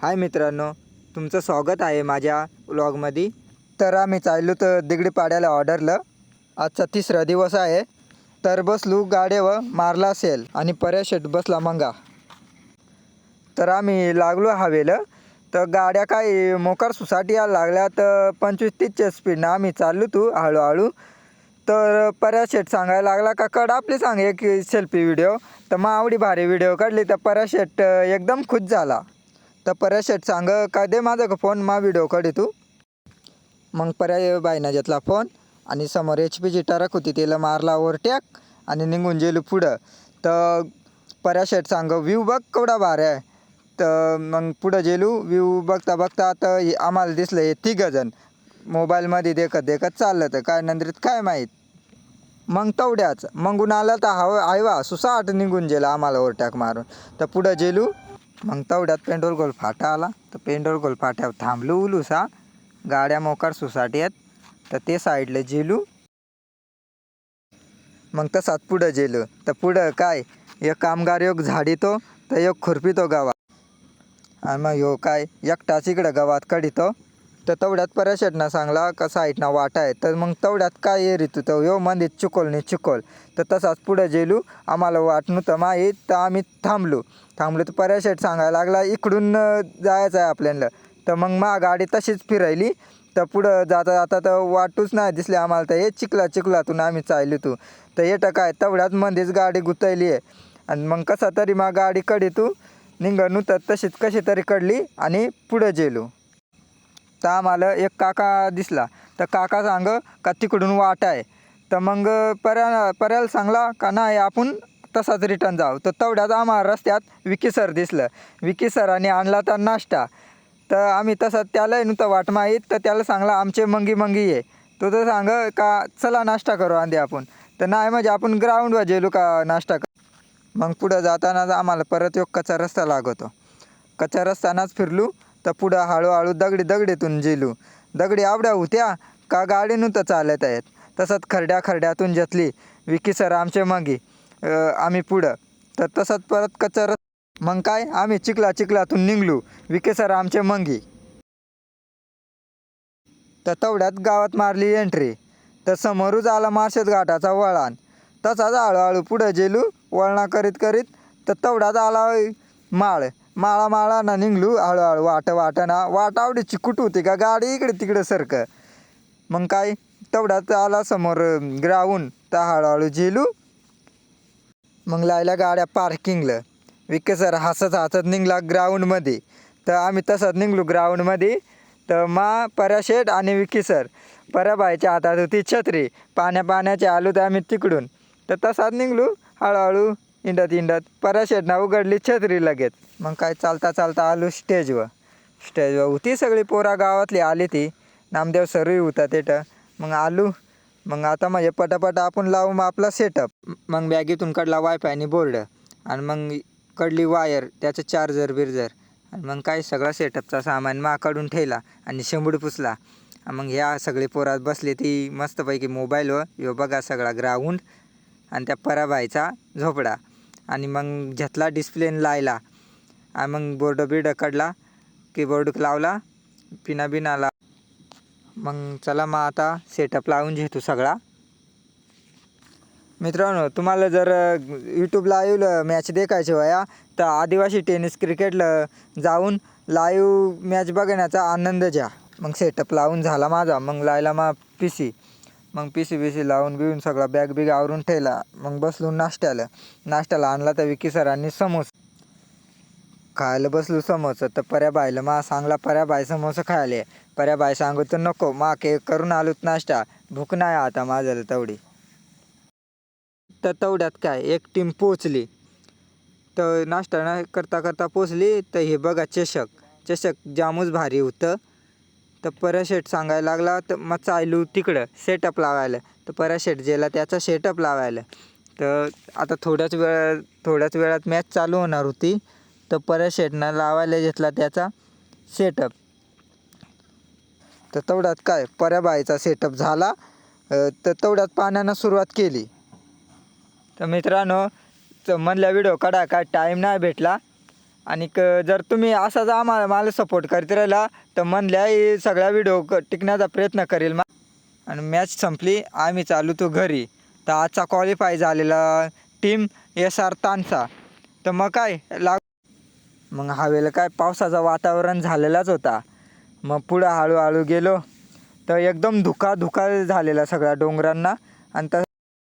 हाय मित्रांनो तुमचं स्वागत आहे माझ्या व्लॉगमध्ये तर आम्ही चाललो तर दिगडी पाड्याला ऑर्डरलं आजचा तिसरा दिवस आहे. तर बसलो गाड्यावर मारला असेल आणि पर्याशेट बसला मंगा. तर आम्ही लागलो हवेलं. तर गाड्या काही मोकार सुसाटी यायला लागल्या तर पंचवीस तीसच्या स्पीडनं आम्ही चाललो तू हळूहळू. तर पर्याशेट सांगायला लागला का कड आपली सांग एक सेल्फी व्हिडिओ तर मग आवडी भारी व्हिडिओ काढली तर पर्याशेट एकदम खुश झाला. तर पर्याशेट सांग का दे माझा का फोन मा व्हिडिओ काढे तू. मग पर्याय बाईनं घेतला फोन आणि समोर एच पीची टरक होती तिला मारला ओव्हरटॅक आणि निघून गेलो पुढं. तर पर्याशेट सांग व्ह्यू बघ केवढा भारी आहे. तर मग पुढं गेलो व्ह्यू बघता बघता आता हे आम्हाला दिसलं हे तिघंजण मोबाईलमध्ये देखत देखत चाललं तर काय नंदरीत काय माहीत. मग तेवढ्याच. मगून आला तर हव आयवा सुसाट निघून गेला आम्हाला ओव्हरटॅक मारून. तर पुढं गेलो मग तेवढ्यात पेंडोल गोल फाटा आला. तर पेंडोल गोल फाट्यावर थांबलो उलूसा गाड्या मोकार सोसायटी आहेत. तर ते साईडला जेलू. मग तसाच पुढं जेलो. तर पुढं काय? एक कामगार योग झाडीतो तर एक खुरपितो गावात. आणि मग ह्यो काय? एकटाच इकडं गावात काढितो. तर तेवढ्यात परशेटनं सांगला का साईडनं वाटा आहे तर मग तेवढ्यात काय ये ऋतू तो यो मंदिर चुकोल नाही चुकोल तर तसाच पुढं जेलू. आम्हाला वाट नव्हतं माहीत तर आम्ही थांबलो. थांबलो तर पर्याशेट सांगायला लागला इकडून जायचं आहे आपल्याला. तर मग मा गाडी तशीच फिरायली. तर पुढं जाता जाता तर वाटूच नाही दिसले आम्हाला. तर हे चिखला चिखलातून आम्ही चाललो तू तर येतं काय तेवढ्यात मध्येच गाडी गुतायली आहे. आणि मग कसा तरी मा गाडी कडी तू निघणू तर तशीच कशी तरी कडली आणि पुढं गेलो तर आम्हाला एक काका दिसला. तर काका सांग का तिकडून वाट आहे. तर मग पर्या पर्याला सांगला का नाही आपण तसाच रिटर्न जाऊ तर तेवढ्यात आम्हाला रस्त्यात विकी सर दिसलं. विकी सरांनी आणला तर नाश्ता. तर आम्ही तसं त्याला नुसतं वाट माहीत. तर त्याला सांगला आमचे मंगी मंगी ये. तो तर सांग का चला नाश्ता करू आधी आपण. तर नाही म्हणजे आपण ग्राउंडवर जेलू का नाश्ता कर? मग पुढं जाताना आम्हाला परत एक कच्चा रस्ता लागतो. कच्चा रस्तानाच फिरलो. तर पुढं हळूहळू दगडी दगडीतून जेलू. दगडी आवड्या होत्या का गाडी तर चालत आहेत. तसंच खरड्या खरड्यातून जतली. विकी सर आमचे मगी. आम्ही पुढं. तर तसंच परत कच्चा मग काय? आम्ही चिखला चिखलातून निघलो. विके सर आमचे मंगी. तर तेवढ्यात गावात मारली एंट्री तर समोरच आला मार्शेत घाटाचा वळण. तसाच हळूहळू पुढं गेलो. वळणा करीत करीत तर तेवढ्यात आला माळ माळा. माळा ना निघलो. हळूहळू वाट वाटना वाट आवडीची कुठ होती का? गाडी इकडे तिकडे सरकं. मग काय? तेवढ्यात आला समोर ग्राउंड. तर हळूहळू झेलू मग लायला गाड्या पार्किंगला. विके सर हसत हसत निघला ग्राउंडमध्ये. तर आम्ही तसंच निघलो ग्राउंडमध्ये. तर मा पराशेट आणि विकी सर पराबाईच्या हातात होती छत्री. पाण्या पाण्याचे आलो तर आम्ही तिकडून. तर तसाच निघलो. हळूहळू इंडत इंडत पराशेटनं उघडली छत्री लगेच. मग काय चालता चालता आलो स्टेजवर. स्टेजवर होती सगळी पोरा गावातली आली ती. नामदेव सरही होता तिथं. मग आलो. मग आता म्हणजे पटापट आपण लावू मग आपला सेटअप मग बॅगेतून काढला वायफाय आणि बोर्ड आणि मग कडली वायर त्याचं चार्जर बिर्जर आणि मग काय सगळा सेटअपचा सामान मा काढून ठेवला आणि शेंबूड पुसला. मग ह्या सगळे पोरात बसले ती मस्तपैकी मोबाईलवर यो बघा सगळा ग्राउंड आणि त्या पराबाईचा झोपडा. आणि मग घेतला डिस्प्लेन लायला. आणि मग बोर्ड बिर्ड काढला कीबोर्ड लावला पिना बिना ला मग चला मग आता सेटअप लावून घेतो सगळा. मित्रांनो तुम्हाला जर यूट्यूब लाईव्ह मॅच देखायची वया तर आदिवासी टेनिस क्रिकेटला जाऊन लाईव्ह मॅच बघण्याचा आनंद घ्या. मग सेटअप लावून झाला माझा. मग लायला मा पी सी मग पी सी बी सी लावून बिवून सगळा बॅग बिग आवरून ठेवला. मग बसलून नाश्त्याला. नाश्त्याला आणला तर विकी सरांनी समोसा. खायला बसलो समोसा तर पर्या बायला मा सांगला पर्या बाय समोसा खायला. पर्या बाय सांगू तर नको मा के करून आलोत नाश्ता. भूक नाही आता माझ्याला तेवढी. तर तेवढ्यात काय एक टीम पोचली तर नाश्ता ना करता करता पोचली तर हे बघा चषक. चषक जामूच भारी होतं. तर पराशेट सांगायला लागला तर मग चालू तिकडं सेटअप लावायला. तर पराशेट जेला त्याचा सेटअप लावायला. तर आता थोड्याच वेळा थोड्याच वेळात मॅच चालू होणार होती. तर पराशेटनं लावायला घेतला त्याचा सेटअप तर तेवढ्यात काय? पराबाईचा सेटअप झाला. तर तेवढ्यात पाण्यानं सुरुवात केली. तर मित्रांनो तर म्हणल्या व्हिडिओ काढा काय टाईम नाही भेटला. आणि क जर तुम्ही असाच आम्हाला मला सपोर्ट करत राहिला तर म्हणल्या सगळ्या व्हिडिओ क टिकण्याचा प्रयत्न करेल मा. आणि मॅच संपली आम्ही चालू तो घरी. तर आजचा क्वालिफाय झालेला टीम एस आर तानसा. तर मग काय? लाग मग हवेला काय पावसाचं वातावरण झालेलाच होता. मग पुढं हळूहळू गेलो. तर एकदम धुका धुका झालेला सगळ्या डोंगरांना. आणि त्या